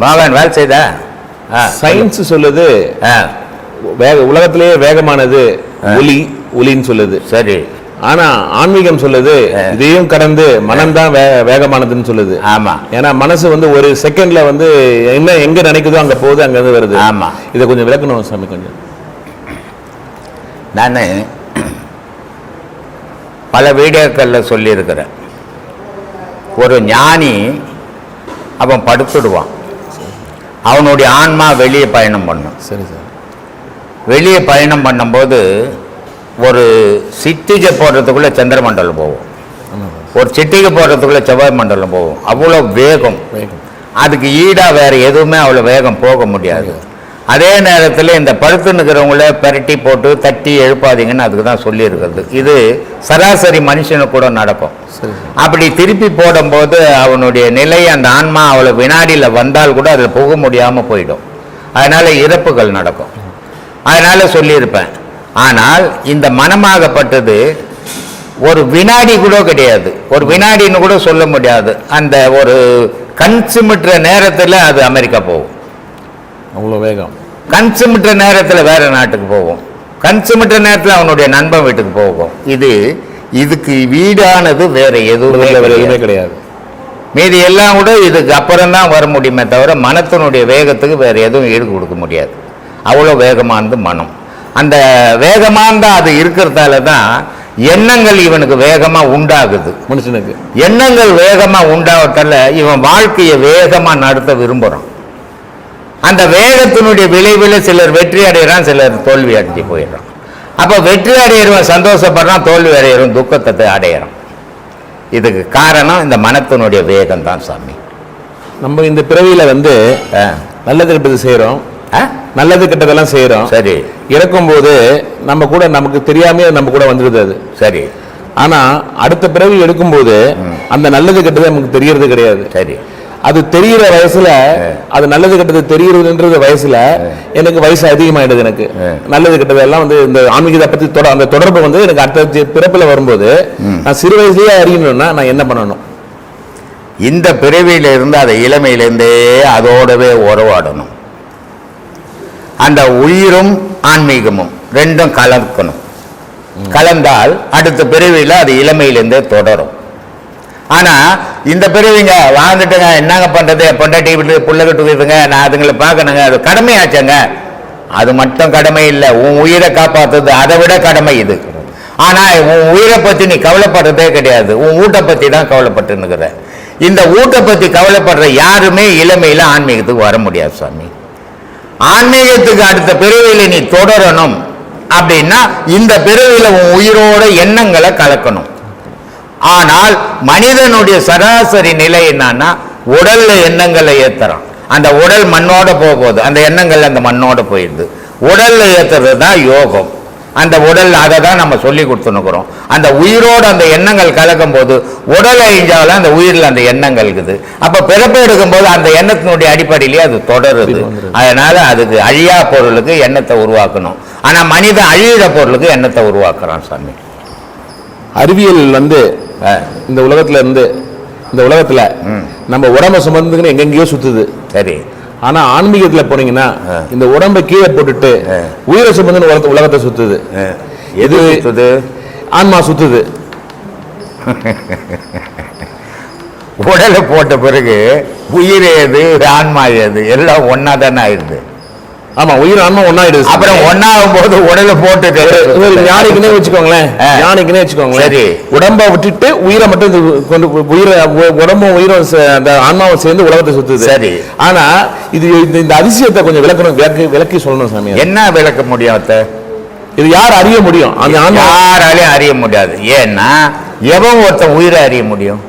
மோகன் வேலை செய்தா? சயின்ஸ் சொல்லுது. வேக உலகத்திலேயே வேகமானது ஒலி ஒலின்னு சொல்லுது. சரி. ஆனா ஆன்மீகம் சொல்லுது இதையும் கடந்து மனம்தான் வே வேகமானதுன்னு சொல்லுது. ஆமா. ஏன்னா மனசு வந்து ஒரு செகண்ட்ல வந்து என்ன எங்க நினைக்குதோ அங்க போகுது அங்க இருந்து வருது. ஆமா. இதை கொஞ்சம் விளக்கணும் சாமி கொஞ்சம். நான் பல வீடியோக்களில் சொல்லியிருக்கிறேன். ஒரு ஞானி அவன் படுத்துடுவான். அவனுடைய ஆன்மா வெளியே பயணம் பண்ணும். சரி சார். வெளியே பயணம் பண்ணும்போது ஒரு சிட்டிகை போடுறதுக்குள்ளே சந்திரமண்டலம் போகும் ஒரு சிட்டிகை போடுறதுக்குள்ளே செவ்வாய் மண்டலம் போகும் அவ்வளோ வேகம். வேகம். அதுக்கு ஈடாக வேற எதுவுமே அவ்வளோ வேகம் போக முடியாது. அதே நேரத்தில் இந்த படுத்து நிற்கிறவங்கள பெரட்டி போட்டு தட்டி எழுப்பாதீங்கன்னு அதுக்கு தான் சொல்லியிருக்கிறது. இது சராசரி மனுஷனுக்கு கூட நடக்கும். அப்படி திருப்பி போடும்போது அவனுடைய நிலை அந்த ஆன்மா அவ்வளோ வினாடியில் வந்தால் கூட அதில் போக முடியாமல் போயிடும். அதனால இறப்புகள் நடக்கும். அதனால சொல்லியிருப்பேன். ஆனால் இந்த மனமாகப்பட்டது ஒரு வினாடி கூட கிடையாது. ஒரு வினாடின்னு கூட சொல்ல முடியாது. அந்த ஒரு கண் சிமிட்டுற நேரத்தில் அது அமெரிக்கா போகும். அவ்வளோ வேகம். கண் சிமிட்டுற நேரத்தில் வேற நாட்டுக்கு போகும் கண் சிமிட்டுற நேரத்தில் அவனுடைய நண்பன் வீட்டுக்கு போகும் இது இதுக்கு வீடானது வேற எதுவுமே எதுவுமே கிடையாது. மீதி எல்லாம் கூட இதுக்கு அப்புறம் தான் வர முடியுமே தவிர மனத்தினுடைய வேகத்துக்கு வேற எதுவும் ஈடு கொடுக்க முடியாது. அவ்வளோ வேகமானது மனம். அந்த வேகமானது அது இருக்கிறதால தான் எண்ணங்கள் இவனுக்கு வேகமாக உண்டாகுது. மனுஷனுக்கு. எண்ணங்கள் வேகமாக உண்டாவதால இவன் வாழ்க்கையை வேகமாக நடத்த விரும்புகிறான் அந்த வேகத்தினுடைய விளைவில் சிலர் வெற்றி அடைகிறான் சிலர் தோல்வி அடைஞ்சு போயிடுறான். அப்போ வெற்றி அடையிறவன் சந்தோஷப்படுறான் தோல்வி அடையிறவன் துக்கத்தை அடையிறான். இதுக்கு காரணம் இந்த மனத்தினுடைய வேகம் தான் சாமி. நம்ம இந்த பிறவியில வந்து. நல்லது கெட்டது செய்றோம். ஆ? நல்லது கெட்டதெல்லாம் செய்றோம். சரி. இறக்கும்போது நம்ம கூட நமக்கு தெரியாமயே நம்ம கூட வந்துடுது அது. சரி. ஆனா அடுத்த பிறவி எடுக்கும்போது அந்த நல்லது கெட்டது நமக்கு தெரியறது கிடையாது. சரி. அது தெரியிற வயசுல அது நல்லது கெட்டது தெரியுறதுன்றது வயசுல எனக்கு வயசு அதிகமாயிடுது எனக்கு. நல்லது கெட்டது எல்லாம் வந்து இந்த ஆன்மீகத்தை பத்தி தொட அந்த தொடர்பு வந்து எனக்கு அடுத்த பிறப்புல வரும்போது நான் சிறு வயசுலயே அறியணும்னா நான் என்ன பண்ணணும்? இந்த பிறவியில இருந்து அதை இளமையிலேருந்தே அதோடவே உறவாடணும். அந்த உயிரும் ஆன்மீகமும் ரெண்டும் கலக்கணும் கலந்தால் அடுத்த பிறவியில் அது இளமையிலேருந்தே தொடரும். ஆனா இந்த பிறவிங்க வாழ்ந்துட்டுங்க என்னங்க பண்றது? பொண்டாட்டி விட்டு புள்ள விட்டு விட்டுங்க நான் அதுங்களை பார்க்கணுங்க. அது கடமையாச்சங்க. அது மட்டும் கடமை இல்லை உன் உயிரை காப்பாத்துறது அதை விட கடமை இது. ஆனா உன் உயிரை பத்தி நீ கவலைப்படுறதே கிடையாது. உன் ஊட்ட பத்தி தான் கவலைப்பட்டுன்னுக்குற. இந்த ஊட்ட பத்தி கவலைப்படுற யாருமே இளமையில ஆன்மீகத்துக்கு வர முடியாது சாமி ஆன்மீகத்துக்கு அடுத்த பிறவியில நீ தொடரணும் அப்படின்னா இந்த பிறவியில உன் உயிரோட எண்ணங்களை கலக்கணும். ஆனால் மனிதனுடைய சராசரி நிலை என்னன்னா உடல்ல எண்ணங்களை ஏத்துறான். அந்த உடல் மண்ணோட போக போகுது. அந்த எண்ணங்கள் அந்த மண்ணோட போயிடுது. உடல்ல ஏத்துறது தான் யோகம். அந்த உடல் அதை தான் நம்ம சொல்லி கொடுத்துனுக்குறோம் அந்த உயிரோட அந்த எண்ணங்கள் கலக்கும் போது உடல் அழிஞ்சாலும் அந்த உயிரில் அந்த எண்ணங்கள் இருக்குது அப்ப பிறப்பு எடுக்கும்போது அந்த எண்ணத்தினுடைய அடிப்படையிலேயே அது தொடருது. அதனால அதுக்கு அழியா பொருளுக்கு எண்ணத்தை உருவாக்கணும். ஆனா மனிதன் அழியிற பொருளுக்கு எண்ணத்தை உருவாக்குறான் சாமி. அறிவியல் வந்து இந்த உலகத்துல இருந்து இந்த உலகத்துல. நம்ம உடம்ப சுமந்துக்குன்னு எங்கெங்கேயோ சுத்துது. சரி. ஆனா ஆன்மீகத்துல போனீங்கன்னா. இந்த உடம்பை கீழே போட்டுட்டு. உயிரை சுமந்துன்னு உலகத்தை உலகத்தை சுத்துது. அஹ், எது சுத்துது? ஆன்மா சுத்துது. உடலை போட்ட பிறகு உயிர் ஏது ஆன்மா ஏது எல்லாம் ஒன்னா தானே ஆயிடுது. ஆமா உயிர் ஆன்மா ஒன்னாயிடுது அப்புறம் ஒன்னாகும் போது உடலை போட்டுட்டு ஒரு ஞானிக்குனே வச்சுக்கோங்களேன். ஆ. ஞானிக்குனே வச்சுக்கோங்களேன். சரி. உடம்ப விட்டுட்டு உயிரை மட்டும் கொண்டு உயிரை உடம்பும் உயிரும் அந்த ஆன்மாவும் சேர்ந்து உலகத்தை சுத்துது. சரி. ஆனா இது இந்த- இந்த அதிசயத்தை கொஞ்சம் விளக்கணும் விளக்கி விளக்கி சொல்லணும் சாமி. என்ன விளக்க முடியும் அத்தை? இது யார் அறிய முடியும்? அந்த யாராலையும் அறிய முடியாது. ஏன்னா எவன் ஒருத்தன் உயிரை அறிய முடியும்?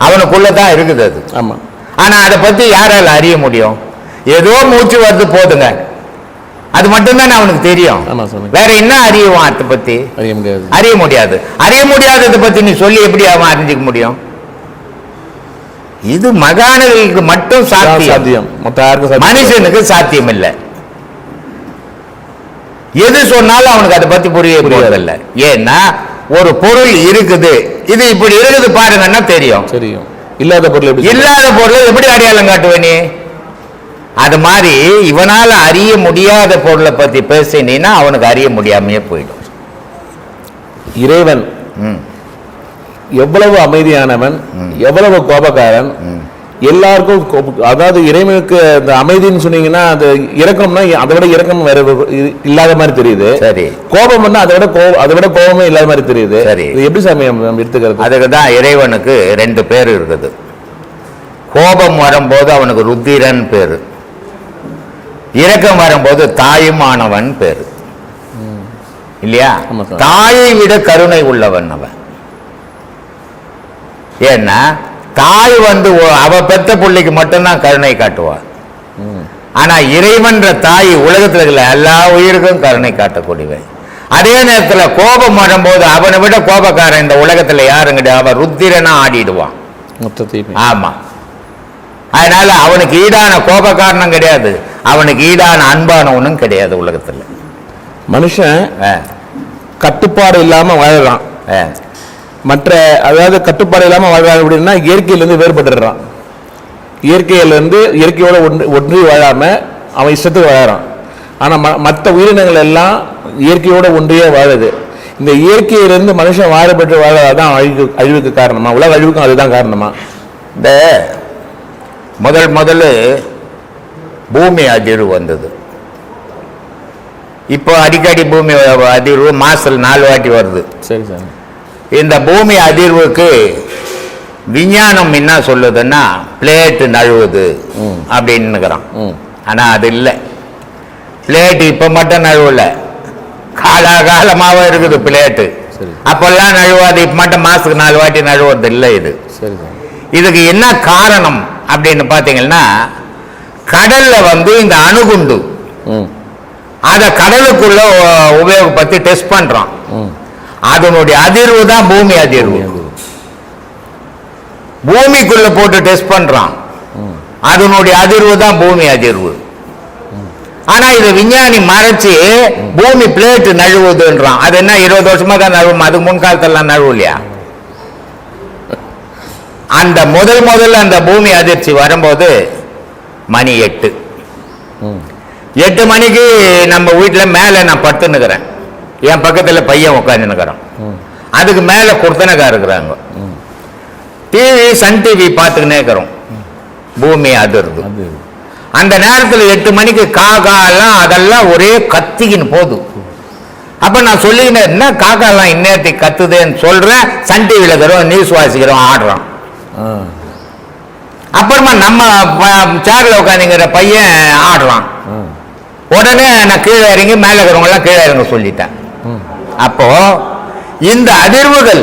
அவனுக்குள்ள தான் இருக்குது அது. ஆமா. ஆனா அதை பத்தி யாரால அறிய முடியும்? ஏதோ மூச்சு வருது போதுங்க. அது மட்டும்தானே அவனுக்கு தெரியும். வேற என்ன அறியுவான் அதை பத்தி? அறிய முடியாது. அறிய முடியாது. அறிய முடியாததை பத்தி நீ சொல்லி எப்படி அவன் அறிஞ்சிக்க முடியும்? இது மகான்களுக்கு மட்டும் சாத்தியம். மனுஷனுக்கு சாத்தியம் இல்லை. எது சொன்னாலும் அவனுக்கு அதை பத்தி புரிய போறதில்ல. ஏன்னா ஒரு பொருள் இருக்குது. இது இப்படி இருக்குது பாருங்கன்னா தெரியும். தெரியும். இல்லாத பொருள் இல்லாத பொருளை எப்படி அடையாளம் காட்டுவ நீ? அது மாதிரி இவனால அறிய முடியாத பொருளை பத்தி பேசினீன்னா அவனுக்கு அறிய முடியாமையே போயிடும். இறைவன் ம், எவ்வளவு அமைதியானவன் எவ்வளவு கோபக்காரன். எல்லாருக்கும் அதாவது இறைவனுக்கு அந்த அமைதின்னு சொன்னீங்கன்னா அது இரக்கம்னா அதை விட இரக்கம் வேற இல்லாத மாதிரி தெரியுது. சரி. கோபம்னா அதை விட கோபம் அதை விட கோபமே இல்லாத மாதிரி தெரியுது. சரி. இது எப்படி சாமி எடுத்துக்கிறது? அதுக்கு தான் இறைவனுக்கு ரெண்டு பேர் இருக்குது. கோபம் வரும்போது அவனுக்கு ருத்திரன் பேரு. இரக்கம் வரும்போது தாயுமானவன் பேரு. இல்லையா. தாயை விட கருணை உள்ளவன் அவன். ஏன்னா தாய் வந்து அவ பெத்த பிள்ளைக்கு மட்டும்தான் கருணை காட்டுவா. ஆனா இறைவன்ற தாய் உலகத்துல இருக்கிற எல்லா உயிருக்கும் கருணை காட்டக்கூடியவன். அதே நேரத்துல கோபம் வரும்போது அவனை விட கோபக்காரன் இந்த உலகத்துல யாரும் கிடையாது. அவன் ருத்திரனா ஆடிடுவான். ஆமா. அதனால அவனுக்கு ஈடான கோபக்காரனும் கிடையாது. அவனுக்கு ஈடான அன்பானவனும் கிடையாது உலகத்துல. மனுஷன் கட்டுப்பாடு இல்லாம வாழறான். மற்ற அதாவது கட்டுப்பாடு இல்லாம வாழ்றான் அப்படின்னா இயற்கையிலிருந்து வேறுபட்டுறான். இயற்கையிலிருந்து இயற்கையோட ஒன்று ஒன்றி வாழாம அவன் இஷ்டத்துக்கு வாழறான். ஆனா ம- மற்ற உயிரினங்கள் எல்லாம் இயற்கையோட ஒன்றியே வாழுது. இந்த இயற்கையிலிருந்து மனுஷன் மாறுபட்டு வாழாதான் அழிவு அழிவுக்கு காரணமா? உலக அழிவுக்கும் அதுதான் காரணமா? இந்த முதல் முதல்ல பூமி அதிர்வு வந்தது. இப்போ அடிக்கடி பூமி அதிர்வு மாசத்துல நாலு வாட்டி வருது. சரி சார் இந்த பூமி அதிர்வுக்கு விஞ்ஞானம் என்ன சொல்லுதுன்னா பிளேட் நழுவுது. அப்படின்னுக்கிறான் ம். ஆனா அது இல்லை. பிளேட் இப்ப மட்டும் நழுவல. காலாகாலமாவே இருக்குது பிளேட்டு. அப்பெல்லாம் நழுவாது இப்ப மட்டும் மாசத்துக்கு நாலு வாட்டி நழுவுறது இல்லை இது இதுக்கு என்ன காரணம் அப்படின்னு பார்த்தீங்கன்னா கடல்ல வந்து இந்த அணுகுண்டு. அதை கடலுக்குள்ள உபயோகப்படுத்தி டெஸ்ட் பண்றோம் அதனுடைய அதிர்வு தான் பூமி அதிர்வு. பூமிக்குள்ள போட்டு டெஸ்ட் பண்றான். அதனுடைய அதிர்வு தான் பூமி அதிர்வு. ஆனா இது விஞ்ஞானி மறைச்சு பூமி பிளேட் நழுவுதுன்றான். அது என்ன இருபது வருஷமா தான் நழுவும்? அதுக்கு முன்காலத்தெல்லாம் நழுவலையா? அந்த முதல் முதல்ல அந்த பூமி அதிர்ச்சி வரும்போது மணி எட்டு. எட்டு மணிக்கு நம்ம வீட்டில் மேலே நான் படுத்துன்னுக்கிறேன். என் பக்கத்தில் பையன் உட்காந்துன்னுக்கிறோம் ம். அதுக்கு மேலே குடுத்தனக்கா இருக்கிறாங்க. டிவி சன் டிவி பார்த்துக்கினே இருக்கிறோம். பூமி அதிர்து. அது. அந்த நேரத்தில் எட்டு மணிக்கு காக்கா எல்லாம் அதெல்லாம் ஒரே கத்திக்கின்னு போகுது. அப்ப நான் சொல்லிக்கினேன் என்ன காக்கா எல்லாம் இந்நேரத்துக்கு கத்துதேன்னு சொல்றேன். சன் டிவியில் இருக்கிறோம் நியூஸ் வாசிக்கிறோம் ஆடுறோம் அப்புறமா நம்ம சேர்ல உட்காந்துங்கிற பையன் ஆடுறான். உடனே நான் கீழே இறங்கி மேலே இருக்கிறவங்க எல்லாம் கீழே இறங்க சொல்லிட்டேன். அப்போ இந்த அதிர்வுகள்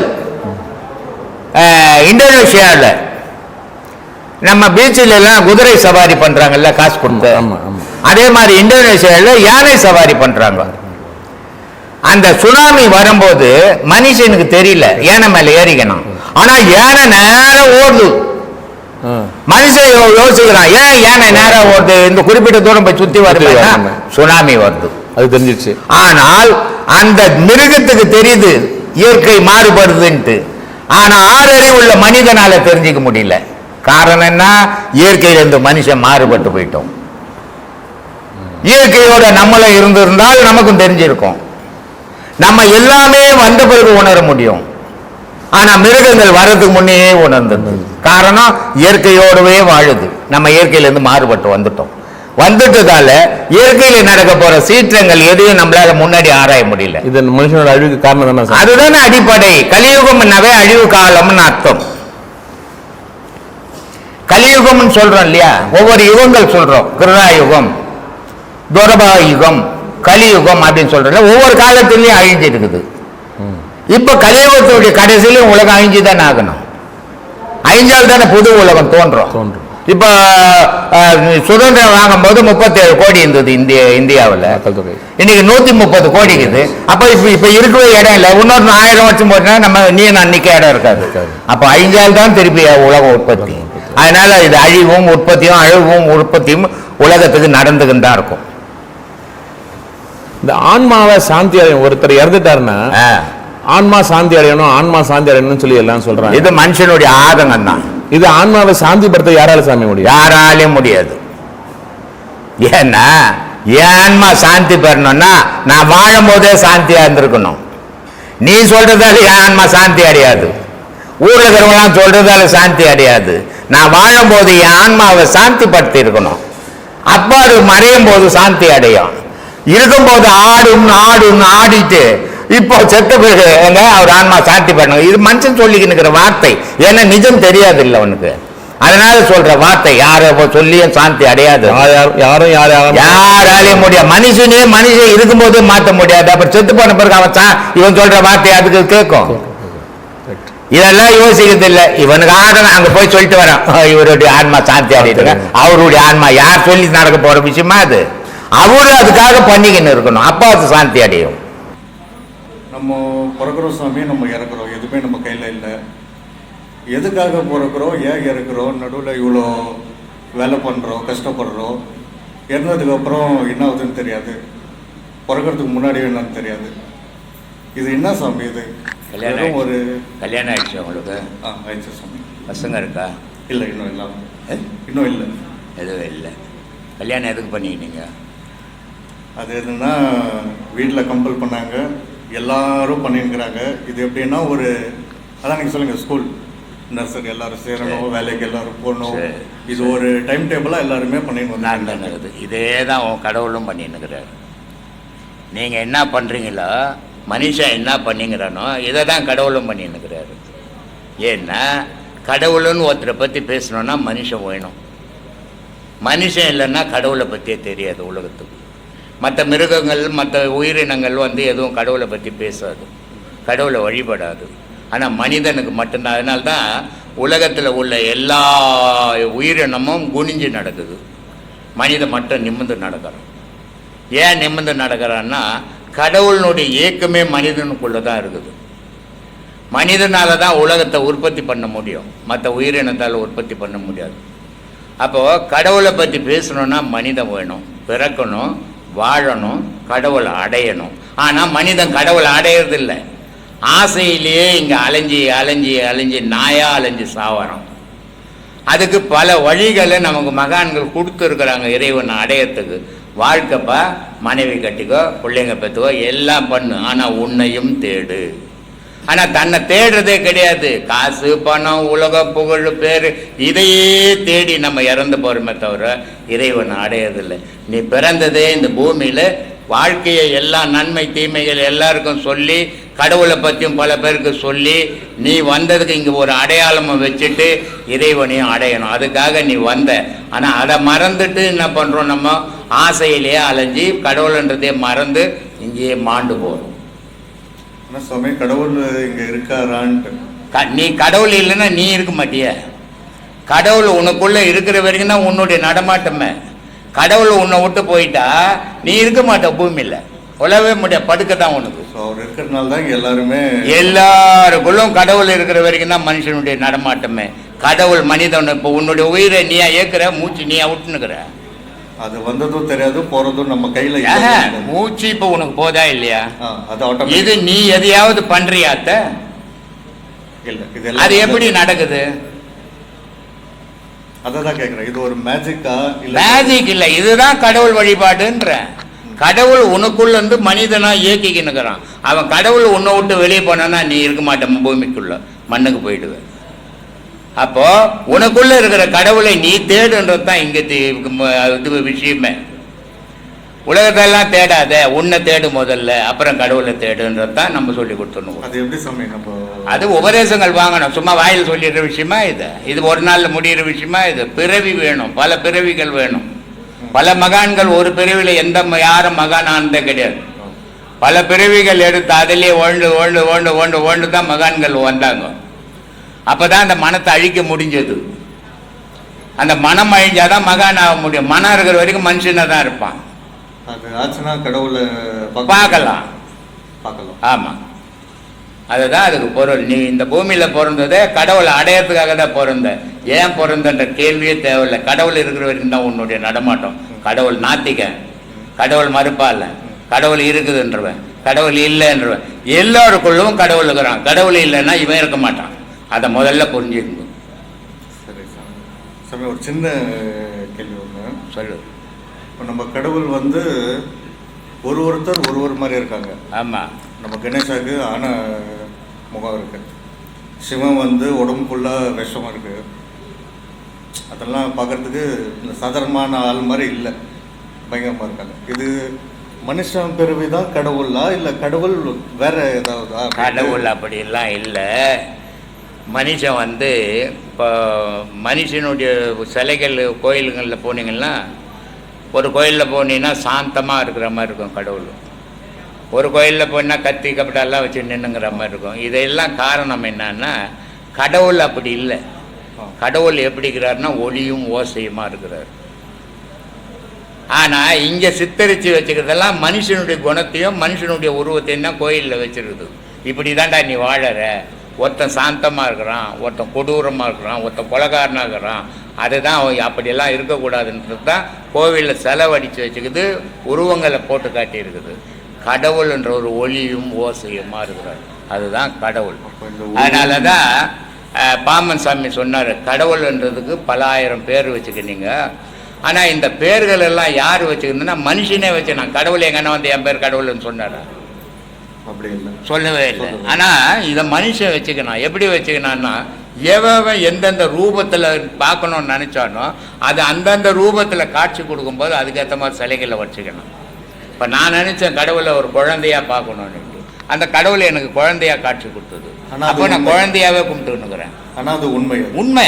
இந்தோனேஷியாவில் நம்ம பீச்சில் எல்லாம் குதிரை சவாரி பண்றாங்கல்ல காசு கொடுத்து. அதே மாதிரி இந்தோனேஷியாவில் யானை சவாரி பண்றாங்க. அந்த சுனாமி வரும்போது மனுஷனுக்கு தெரியல யானை மேல ஏறிக்கணும். ஆனா யானை நேரம் ஓடுது. மனுஷன் யோசிக்கிறான் ஏன் யானை நேரம் ஓடுது? இந்த குறிப்பிட்ட தூரம் போய் சுத்தி வருது. சுனாமி வருது. அது தெரிஞ்சிடுச்சு ஆனால் அந்த மிருகத்துக்கு தெரியுது இயற்கை மாறுபடுதுன்ட்டு. ஆனா ஆறறிவு உள்ள மனிதனால தெரிஞ்சுக்க முடியல. காரணம் என்ன? இயற்கையிலிருந்து மனுஷன் மாறுபட்டு போயிட்டோம். இயற்கையோட நம்மளும் இருந்திருந்தால் நமக்கும் தெரிஞ்சிருக்கும். நம்ம எல்லாமே வந்த பிறகு உணர முடியும். ஆனா மிருகங்கள் வர்றதுக்கு முன்னே உணர்ந்தது காரணம் இயற்கையோடவே வாழுது. நம்ம இயற்கையிலிருந்து மாறுபட்டு வந்துட்டோம். வந்துட்டதால இயற்கையில நடக்க போற சீற்றங்கள் எதையும் நம்மளால முன்னாடி ஆராய முடியல. இது மனுஷனோட அழிவுக்கு காரணம் தானே அதுதானே அடிப்படை. கலியுகம்னாவே அழிவு காலம்னு அர்த்தம். கலியுகம்னு சொல்றோம் இல்லையா? ஒவ்வொரு யுகங்கள் சொல்றோம். கிருதா யுகம் துரபா யுகம் கலியுகம் அப்படின்னு சொல்றோம் ஒவ்வொரு காலத்திலயும் அழிஞ்சு இருக்குது இப்ப கலியுகத்துடைய கடைசியிலும் உலகம் அழிஞ்சுதான் ஆகணும். அழிஞ்சால் தானே புது உலகம் தோன்றும். தோன்றும். இப்ப சுதந்திரம் வாங்கும்போது முப்பத்தேழு கோடி இருந்தது இந்திய இந்தியாவுல. இன்னைக்கு நூத்தி முப்பது கோடி இருக்குது அப்ப இப்ப இப்ப இருக்கவே இடம் இல்ல. இன்னொரு ஆயிரம் வருஷம் போச்சுன்னா நம்ம நீ நான் நிக்க இடம் இருக்காது. அப்ப அழிஞ்சால் தான் திருப்பி உலக உற்பத்தி. அதனால இது அழிவும் உற்பத்தியும் அழிவும் உற்பத்தியும் உலகத்துக்கு நடந்துக்கிட்டு தான் இருக்கும். இந்த ஆன்மாவை சாந்தி ஒருத்தர் இறந்துட்டாருன்னா. ஆன்மா சாந்தி அடையணும் ஆன்மா சாந்தி அடையணும்னு சொல்லி எல்லாம் சொல்றாங்க. இது மனுஷனுடைய ஆதங்கம் தான். இது ஆன்மாவை சாந்திப்படுத்த யாரால சாமி முடியும்? யாராலையும் முடியாது. ஏன்னா என் ஆன்மா சாந்தி பெறணும்னா நான் வாழும் போதே சாந்தியா இருந்திருக்கணும். நீ சொல்றதால என் ஆன்மா சாந்தி அடையாது. ஊர்ல இருக்கிறவங்களாம் சொல்றதால சாந்தி அடையாது. நான் வாழும் போது என் ஆன்மாவை சாந்தி படுத்தி இருக்கணும் அப்போ அது மறையும் போது சாந்தி அடையும். இருக்கும்போது ஆடும் ஆடும் ஆடிட்டு இப்போ செத்த பிறகு எங்க அவர் ஆன்மா சாந்தி பண்ணணும் இது மனுஷன் சொல்லிக்கின்னு இருக்கிற வார்த்தை. ஏன்னா நிஜம் தெரியாது இல்லை அவனுக்கு அதனால சொல்ற வார்த்தை யாரை சொல்லியும் சாந்தி அடையாது. யார் யார் யாரும் யார் யாரும் யாராலையும் முடியாது. மனுஷனே மனுஷன் இருக்கும்போது மாத்த முடியாது. அப்புறம் செத்து போன பிறகு அவன் இவன் சொல்ற வார்த்தை அதுக்கு கேட்கும். இதெல்லாம் யோசிக்கிறது இல்ல இவனுக்கு ஆகணும் அங்க போய் சொல்லிட்டு வரான். இவருடைய ஆன்மா சாந்தி அடையிட்டு அவருடைய ஆன்மா யார் சொல்லி நடக்க போற விஷயமா அது? அவரு அதுக்காக பண்ணிக்கின்னு இருக்கணும். அப்போ அது சாந்தி அடையும். நம்ம பிறக்கிறோம் சாமி நம்ம இறக்குறோம். எதுவுமே நம்ம கையில் இல்லை. எதுக்காக பிறக்கிறோம்? ஏன் இறக்குறோம்? நடுவில் இவ்வளோ வேலை பண்ணுறோம் கஷ்டப்படுறோம். இறந்ததுக்கு அப்புறம் என்ன ஆகுதுன்னு தெரியாது. பிறக்கிறதுக்கு முன்னாடி என்னன்னு தெரியாது. இது என்ன சாமி இது? கல்யாணம் ஒரு கல்யாணம் ஆயிடுச்சு உங்களுக்கு? ஆ ஆயிடுச்சு சாமி. பசங்க இருக்கா? இல்லை இன்னும் இல்லை. இன்னும் இல்லை. எதுவும் இல்லை. கல்யாணம் எதுக்கு பண்ணிக்கிட்டீங்க? அது என்னன்னா வீட்டில் கம்பல் பண்ணாங்க. எல்லாரும் பண்ணிருக்கிறாங்க இது எப்படின்னா ஒரு அதான் நீங்கள் சொல்லுங்கள் ஸ்கூல் நர்சரி எல்லாரும் சேரணும் வேலைக்கு எல்லாரும் போகணும். இது ஒரு டைம் டேபிளாக எல்லாருமே பண்ணின்னு வந்தாங்க இதே தான் உன் கடவுளும் பண்ணின்னுக்கிறாரு. நீங்கள் என்ன பண்ணுறீங்களோ மனுஷன் என்ன பண்ணிங்கிறானோ இதை தான் கடவுளும் பண்ணின்னுக்கிறாரு. ஏன்னா கடவுளுன்னு ஒருத்தரை பற்றி பேசணுன்னா மனுஷன் வேணும். மனுஷன் இல்லைன்னா கடவுளை பற்றியே தெரியாது உலகத்துக்கு. மற்ற மிருகங்கள் மற்ற உயிரினங்கள் வந்து எதுவும் கடவுளை பற்றி பேசாது. கடவுளை வழிபடாது. ஆனால் மனிதனுக்கு மட்டும்தான். அதனால்தான் உலகத்தில் உள்ள எல்லா உயிரினமும் குனிஞ்சு நடக்குது. மனிதன் மட்டும் நிமிர்ந்து நடக்கிறான். ஏன் நிமிர்ந்து நடக்கிறான்னா கடவுளினுடைய இயக்கமே மனிதனுக்குள்ளே தான் இருக்குது. மனிதனால் தான் உலகத்தை உற்பத்தி பண்ண முடியும். மற்ற உயிரினத்தால் உற்பத்தி பண்ண முடியாது. அப்போது கடவுளை பற்றி பேசணுன்னா மனிதன் வேணும் பிறக்கணும் வாழணும் கடவுளை அடையணும். ஆனால் மனிதன் கடவுளை அடையிறதில்லை. ஆசையிலேயே இங்கே அலைஞ்சி அலைஞ்சி அலைஞ்சி நாயாக அலைஞ்சி சாவரம் அதுக்கு பல வழிகளை நமக்கு மகான்கள் கொடுத்துருக்குறாங்க இறைவனை அடையறதுக்கு. வாழ்க்கைப்பா மனைவி கட்டிக்கோ பிள்ளைங்க பெற்றுக்கோ எல்லாம் பண்ணு. ஆனால் உன்னையும் தேடு. ஆனால் தன்னை தேடுறதே கிடையாது. காசு பணம் உலக புகழ் பேர் இதையே தேடி நம்ம இறந்து போகிறோமே தவிர இறைவனை அடையறதில்லை நீ பிறந்ததே இந்த பூமியில் வாழ்க்கையை எல்லா நன்மை தீமைகள் எல்லாருக்கும் சொல்லி கடவுளை பற்றியும் பல பேருக்கு சொல்லி நீ வந்ததுக்கு இங்கே ஒரு அடையாளமை வச்சுட்டு இறைவனையும் அடையணும். அதுக்காக நீ வந்த. ஆனால் அதை மறந்துட்டு என்ன பண்ணுறோம் நம்ம? ஆசையிலேயே அலைஞ்சி கடவுள்ன்றதே மறந்து இங்கேயே மாண்டு போகிறோம் ஆனால் சுவாமி கடவுள் இங்கே இருக்காரான்ட்டு. நீ கடவுள் இல்லைன்னா நீ இருக்க மாட்டிய. கடவுள் உனக்குள்ள இருக்கிற வரைக்கும் தான் உன்னுடைய நடமாட்டமே. கடவுள் உன்னை விட்டு போயிட்டா நீ இருக்க மாட்ட பூமியில். உழவே முடியாது படுக்க தான் உனக்கு. அவர் இருக்கிறதுனால தான் எல்லாருமே எல்லாருக்குள்ளும் கடவுள் இருக்கிற வரைக்கும் தான் மனுஷனுடைய நடமாட்டமே. கடவுள் மனிதன் இப்போ உன்னுடைய உயிரை நீயா ஏற்கிற மூச்சு நீயா விட்டுனுக்குற அது வந்ததும் தெரியாது போகிறதும் நம்ம கையில் மூச்சு இப்போ உனக்கு போதா இல்லையா? இது நீ எதையாவது பண்றியாத்த? அது எப்படி நடக்குது? அதை தான் கேட்குறேன் இது ஒரு மேஜிக்கா இல்லை மேஜிக் இல்லை. இதுதான் கடவுள் வழிபாடுன்ற. கடவுள் உனக்குள்ள இருந்து மனிதனா இயக்கிக்கினுக்கிறான் அவன் கடவுள் உன்னை விட்டு வெளியே போனான்னா நீ இருக்க மாட்டேன் பூமிக்குள்ள. மண்ணுக்கு போயிடுவேன் அப்போ உனக்குள்ள இருக்கிற கடவுளை நீ தேடுன்றது தான் இங்க இது விஷயமே. உலகத்தெல்லாம் தேடாத உன்னை தேடு முதல்ல அப்புறம் கடவுளை தேடுன்றது தான் நம்ம சொல்லி கொடுத்துருவோம் அது எப்படி சாமி நம்ம அது உபதேசங்கள் வாங்கணும். சும்மா வாயில் சொல்லிடுற விஷயமா இது? இது ஒரு நாள்ல முடியிற விஷயமா இது? பிறவி வேணும். பல பிறவிகள் வேணும். பல மகான்கள் ஒரு பிறவில எந்த யாரும் மகானானதே கிடையாது. பல பிறவிகள் எடுத்து அதிலே ஓண்டு ஓண்டு ஓண்டு ஓண்டு ஓண்டு தான் மகான்கள் வந்தாங்க. அப்பதான் அந்த மனத்தை அழிக்க முடிஞ்சது. அந்த மனம் அழிஞ்சாதான் மகான் ஆக முடியும். மனம் இருக்கிற வரைக்கும் மனுஷனாக தான் இருப்பான். அது ஆச்சுன்னா கடவுளை பார்க்கலாம். பார்க்கலாம். ஆமாம் அதுதான் அதுக்கு பொருள். நீ இந்த பூமியில் பிறந்ததே கடவுளை அடையறதுக்காக தான் பிறந்த ஏன் பிறந்தன்ற கேள்வியே தேவையில்லை. கடவுள் இருக்கிற வரைக்கும் தான் உன்னுடைய நடமாட்டம். கடவுள் நாத்திகன் கடவுள் மறுப்பால கடவுள் இருக்குதுன்றவன். கடவுள் இல்லைன்றவன். எல்லாருக்குள்ளும் கடவுள் இருக்கிறான். கடவுள் இல்லைன்னா இவன் இருக்க மாட்டான். அதை முதல்ல புரிஞ்சுக்கணும். சரி சாமி ஒரு சின்ன கேள்வி ஒன்று சொல்லு. இப்போ நம்ம கடவுள் வந்து ஒரு ஒருத்தர் ஒரு ஒரு மாதிரி இருக்காங்க. ஆமாம் நம்ம கணேசாவுக்கு ஆன முகம் இருக்கு. சிவன் வந்து உடம்பு ஃபுல்லாக விஷமாக இருக்கு. அதெல்லாம் பார்க்கறதுக்கு இந்த சாதாரணமான ஆள் மாதிரி இல்லை. பயங்கரமாக இருக்காங்க. இது மனுஷன் பிறவி தான் கடவுளா? இல்லை கடவுள் வேற ஏதாவது கடவுள் அப்படிலாம் இல்லை. மனுஷன் வந்து இப்போ மனுஷனுடைய சிலைகள் கோயிலுங்களில் போனீங்கன்னா ஒரு கோயிலில் போனீங்கன்னா சாந்தமாக இருக்கிற மாதிரி இருக்கும் கடவுள். ஒரு கோயிலில் போனால் கத்தி கப்படெல்லாம் வச்சு நின்னுங்கிற மாதிரி இருக்கும். இதெல்லாம் காரணம் என்னன்னா கடவுள் அப்படி இல்லை. கடவுள் எப்படி இருக்கிறாருன்னா ஒளியும் ஓசையுமா இருக்கிறார். ஆனால் இங்கே சித்தரித்து வச்சுக்கிறதெல்லாம் மனுஷனுடைய குணத்தையும் மனுஷனுடைய உருவத்தையும் தான் கோயிலில் வச்சுருக்குது. இப்படி தான்டா நீ வாழற. ஒருத்தன் சாந்தமாக இருக்கிறான் ஒருத்தன் கொடூரமாக இருக்கிறான் ஒருத்தன் கொலகாரனாக இருக்கிறான் அதுதான் அப்படியெல்லாம் இருக்கக்கூடாதுன்றது தான் கோவிலில் செலவடித்து வச்சுக்குது உருவங்களை போட்டு காட்டியிருக்குது. கடவுள்ன்ற ஒரு ஒளியும் ஓசையுமா இருக்கிறார் அதுதான் கடவுள். அதனால தான் பாமன் சாமி சொன்னார் கடவுள்ன்றதுக்கு பல ஆயிரம் பேர் வச்சுக்கினீங்க. ஆனால் இந்த பேர்கள் எல்லாம் யார் வச்சுக்கணுன்னா மனுஷனே வச்சு நான் கடவுள் எங்கன்னா வந்து என் பேர் கடவுள்னு சொன்னாரா? சொல்லவே இல்லை. ஆனால் இதை மனுஷன் வச்சுக்கணும் எப்படி வச்சுக்கணும்னா எவன் எந்தெந்த ரூபத்தில் பார்க்கணும்னு நினச்சானோ அது அந்தந்த ரூபத்தில் காட்சி கொடுக்கும்போது அதுக்கேற்ற மாதிரி சிலைகளை வச்சுக்கணும். இப்போ நான் நினச்சேன் கடவுளை ஒரு குழந்தையா பார்க்கணும்னு அந்த கடவுளை எனக்கு குழந்தையா காட்சி கொடுத்தது. அப்போ நான் உண்மை. குழந்தையாவே கும்பிட்டுன்னுக்குறேன். ஆனால் அது உண்மை. உண்மை.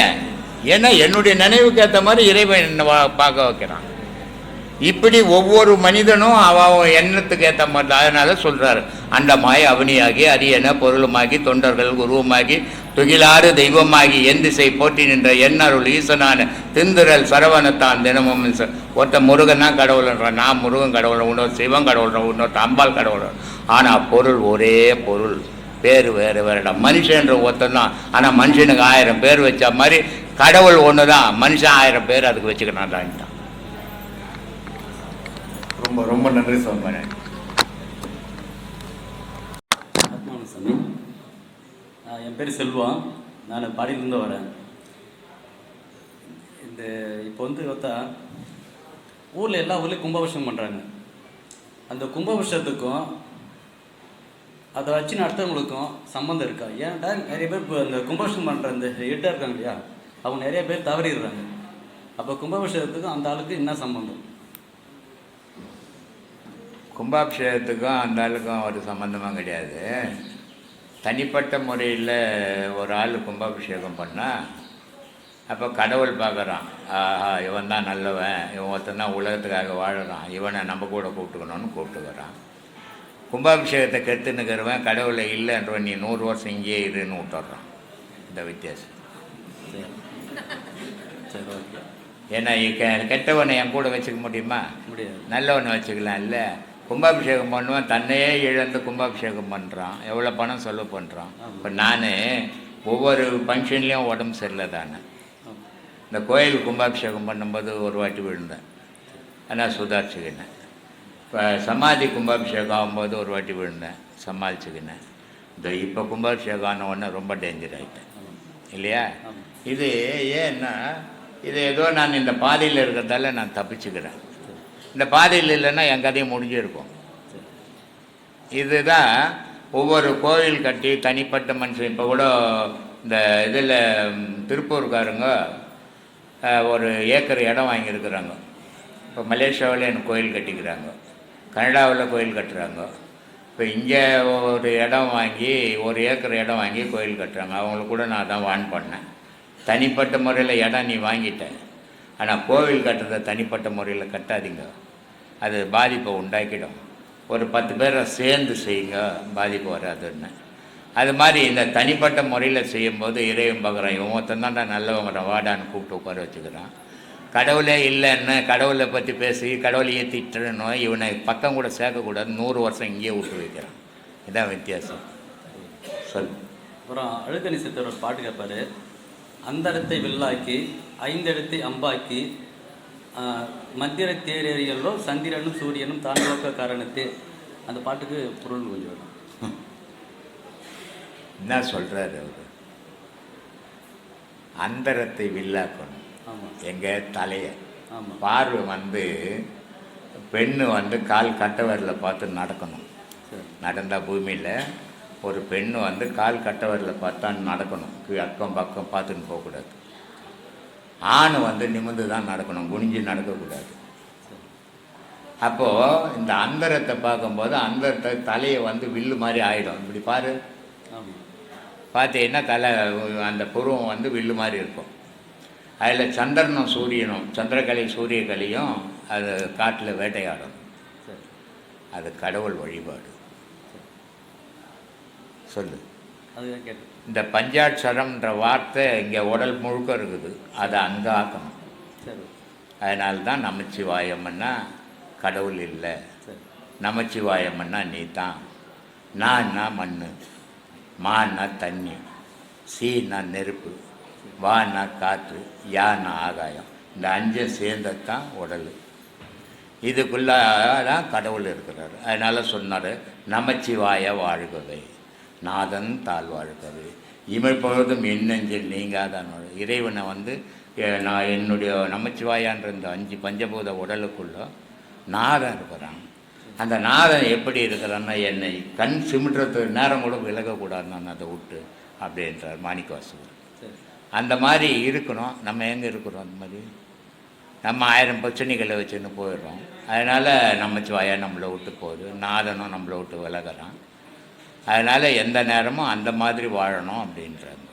ஏன்னா என்னுடைய நினைவுக்கு ஏற்ற மாதிரி இறைவன் என்னை பார்க்க வைக்கிறான். இப்படி ஒவ்வொரு மனிதனும் அவன் எண்ணத்துக்கு ஏற்ற மாதிரி தான். அதனால சொல்றாரு அண்டமாய் அவனியாகி அரியன பொருளுமாகி தொண்டர்கள் குருவமாகி துகிலாறு தெய்வமாகி எந்திசை திசை நின்ற எண்ணருள் ஈசனான திந்துரல் சரவணத்தான் தினமும் ஒருத்த முருகன்னா கடவுள்ன்றான் நான் முருகன் கடவுள் இன்னொரு சிவன் கடவுள் இன்னொரு அம்பாள் கடவுள் ஆனால் பொருள் ஒரே பொருள் பேர் வேறு வேறுடா. மனுஷன்ற ஒருத்தன் தான். ஆனால் மனுஷனுக்கு ஆயிரம் பேர் வச்ச மாதிரி கடவுள் ஒன்று தான் மனுஷன் ஆயிரம் பேர் அதுக்கு வச்சுக்கணும்டான்ட்டான் ரொம்ப ரொம்ப நன்றி சாமி ஆத்மான என் பேர் செல்வா. நான் பாடியிலேருந்து வரேன். இந்த இப்போ வந்து பார்த்தா ஊரில் எல்லா ஊர்லேயும் கும்பாபிஷேகம் பண்ணுறாங்க அந்த கும்பாபிஷேகத்துக்கும் அதை வச்சு நடத்துறவங்களுக்கும் சம்மந்தம் இருக்கா? ஏன்டா நிறைய பேர் இப்போ இந்த கும்பாபிஷேகம் பண்ணுற அந்த ஹெட்டாக இருக்காங்க இல்லையா? அவங்க நிறைய பேர் தவறிடுறாங்க. அப்போ கும்பாபிஷேகத்துக்கும் அந்த ஆளுக்கு என்ன சம்மந்தம் கும்பாபிஷேகத்துக்கும் அந்த ஆளுக்கும் ஒரு சம்மந்தமும் கிடையாது. தனிப்பட்ட முறையில் ஒரு ஆள் கும்பாபிஷேகம் பண்ணால் அப்போ கடவுள் பார்க்குறான் ஆஹா இவன் தான் நல்லவன். இவன் ஒருத்தன் தான் உலகத்துக்காக வாழறான். இவனை நம்ம கூட கூப்பிட்டுக்கணும்னு கூப்பிட்டுக்கிறான். கும்பாபிஷேகத்தை கெடுத்துன்னுக்கிறவன் கடவுளை இல்லைன்றவன் நீ நூறு வருஷம் இங்கேயே இருன்னு விட்டுறான். இந்த வித்தியாசம். சரி ஓகே. ஏன்னா கெட்டவனை என் கூட வச்சுக்க முடியுமா? முடியாது. நல்லவனை வச்சுக்கலாம் இல்லை. கும்பாபிஷேகம் பண்ணுவான் தன்னையே இழந்து கும்பாபிஷேகம் பண்ணுறான் எவ்வளோ பணம் செலவு பண்ணுறான் இப்போ நான் ஒவ்வொரு ஃபங்க்ஷன்லேயும் உடம்பு சரியில்லை தானே. இந்த கோயில் கும்பாபிஷேகம் பண்ணும்போது ஒரு வாட்டி விழுந்தேன். ஆனால் சுதாரிச்சுக்கினேன். இப்போ சமாதி கும்பாபிஷேகம் ஆகும்போது ஒரு வாட்டி விழுந்தேன். சமாளிச்சுக்கினேன். இந்த இப்போ கும்பாபிஷேகம் ஆன உடனே ரொம்ப டேஞ்சர் ஆகிட்டேன் இல்லையா? இது ஏன்னா இது ஏதோ நான் இந்த பாதையில் இருக்கிறதால நான் தப்பிச்சுக்கிறேன். இந்த பாதையில் இல்லைன்னா என் கதையும் முடிஞ்சிருக்கும் இதுதான் ஒவ்வொரு கோவில் கட்டி தனிப்பட்ட மனுஷன். இப்போ கூட இந்த இதில் திருப்பூர்காரங்க ஒரு ஏக்கர் இடம் வாங்கியிருக்கிறாங்க. இப்போ மலேசியாவில் எனக்கு கோயில் கட்டிக்கிறாங்க. கனடாவில் கோயில் கட்டுறாங்க. இப்போ இங்கே ஒரு இடம் வாங்கி ஒரு ஏக்கர் இடம் வாங்கி கோயில் கட்டுறாங்க. அவங்களுக்கு கூட நான் தான் வான் பண்ணேன். தனிப்பட்ட முறையில் இடம் நீ வாங்கிட்டேன் ஆனால் கோவில் கட்டுறதை தனிப்பட்ட முறையில் கட்டாதீங்க. அது பாதிப்பை உண்டாக்கிடும். ஒரு பத்து பேரை சேர்ந்து செய்யுங்க பாதிப்பு வராதுன்னு. அது மாதிரி இந்த தனிப்பட்ட முறையில் செய்யும்போது இறைவன் பார்க்குறான் இவன் ஒருத்தன் தான்டா வாடான்னு கூப்பிட்டு உட்கார வச்சுக்கிறான். கடவுளே இல்லைன்னு கடவுளை பற்றி பேசி கடவுளையே திட்டணும் இவனை பக்கம் கூட சேர்க்கக்கூடாது நூறு வருஷம் இங்கேயே விட்டு வைக்கிறான். இதான் வித்தியாசம். சொல். அப்புறம் அழுக்கணி சித்தர் ஒரு பாட்டு கேட்பாரு. அந்த இடத்தை வில்லாக்கி ஐந்தெழுத்தை அம்பாக்கி ஆஹ், மத்திர தேரேறியல்லோ சந்திரனும் சூரியனும் தாண்டோக்க காரணத்தே. அந்த பாட்டுக்கு பொருள் கொஞ்சம் வேணும் என்ன சொல்கிறாரு அவர்? அந்தரத்தை வில்லாக்கணும் எங்கள் தலையை. பார்வை வந்து பெண்ணு வந்து கால் கட்ட விரல பார்த்து நடக்கணும். சரி. நடந்த பூமியில் ஒரு பெண்ணு வந்து கால் கட்ட விரல பார்த்தா நடக்கணும். அக்கம் பக்கம் பார்த்துன்னு போகக்கூடாது. ஆண் வந்து நிமிர்ந்து தான் நடக்கணும் குனிஞ்சு நடக்கக்கூடாது. அப்போது இந்த அந்தரத்தை பார்க்கும்போது அந்தரத்தை தலையை வந்து வில்லு மாதிரி ஆயிடும். இப்படி பாரு. பார்த்தீங்கன்னா தலை அந்த புருவம் வந்து வில்லு மாதிரி இருக்கும். அதில் சந்திரனும் சூரியனும் சந்திரகலை சூரியகலையும் அது காட்டில் வேட்டையாடும். அது கடவுள் வழிபாடு. சொல்லு. அதுதான் கேட்டேன். இந்த பஞ்சாட்சரம்ன்ற வார்த்தை இங்கே உடல் முழுக்க இருக்குது. அதை அங்கே ஆக்கணும். சரி. அதனால தான் நமச்சிவாயம்னா கடவுள் இல்லை. நமச்சிவாயம்னா நீ தான். நான்னா மண் மான்னா தண்ணி. சீனா நெருப்பு. வான்னா காற்று. யான்னா ஆகாயம். இந்த அஞ்சும் சேர்ந்தது தான் உடல். இதுக்குள்ள தான் கடவுள் இருக்கிறார். அதனால் சொன்னார் நமச்சிவாய வாழ்கவே. நாதன் தாழ் வாழ்கவே இமைப்பொழுதும் எண்ணெஞ்சில் நீங்காதான். இறைவனை வந்து நான் என்னுடைய நமச்சிவாயான்ற இந்த அஞ்சு பஞ்சபூத உடலுக்குள்ள நாதன் இருக்கிறான். அந்த நாதன் எப்படி இருக்கிறான்னா என்னை கண் சிமிட்டுறது நேரம் கூட விலகக்கூடாது நான் அதை விட்டு அப்படின்றார் மாணிக்கவாசகர். அந்த மாதிரி இருக்கணும். நம்ம எங்கே இருக்கிறோம் அந்த மாதிரி? நம்ம ஆயிரம் பிரச்சனைகளை வச்சுன்னு போயிடுறோம். அதனால் நமச்சிவாயா நம்மளை விட்டு போகுது. நாதனும் நம்மளை விட்டு விலகிறான். அதனால் எந்த நேரமும் அந்த மாதிரி வாழணும் அப்படின்றது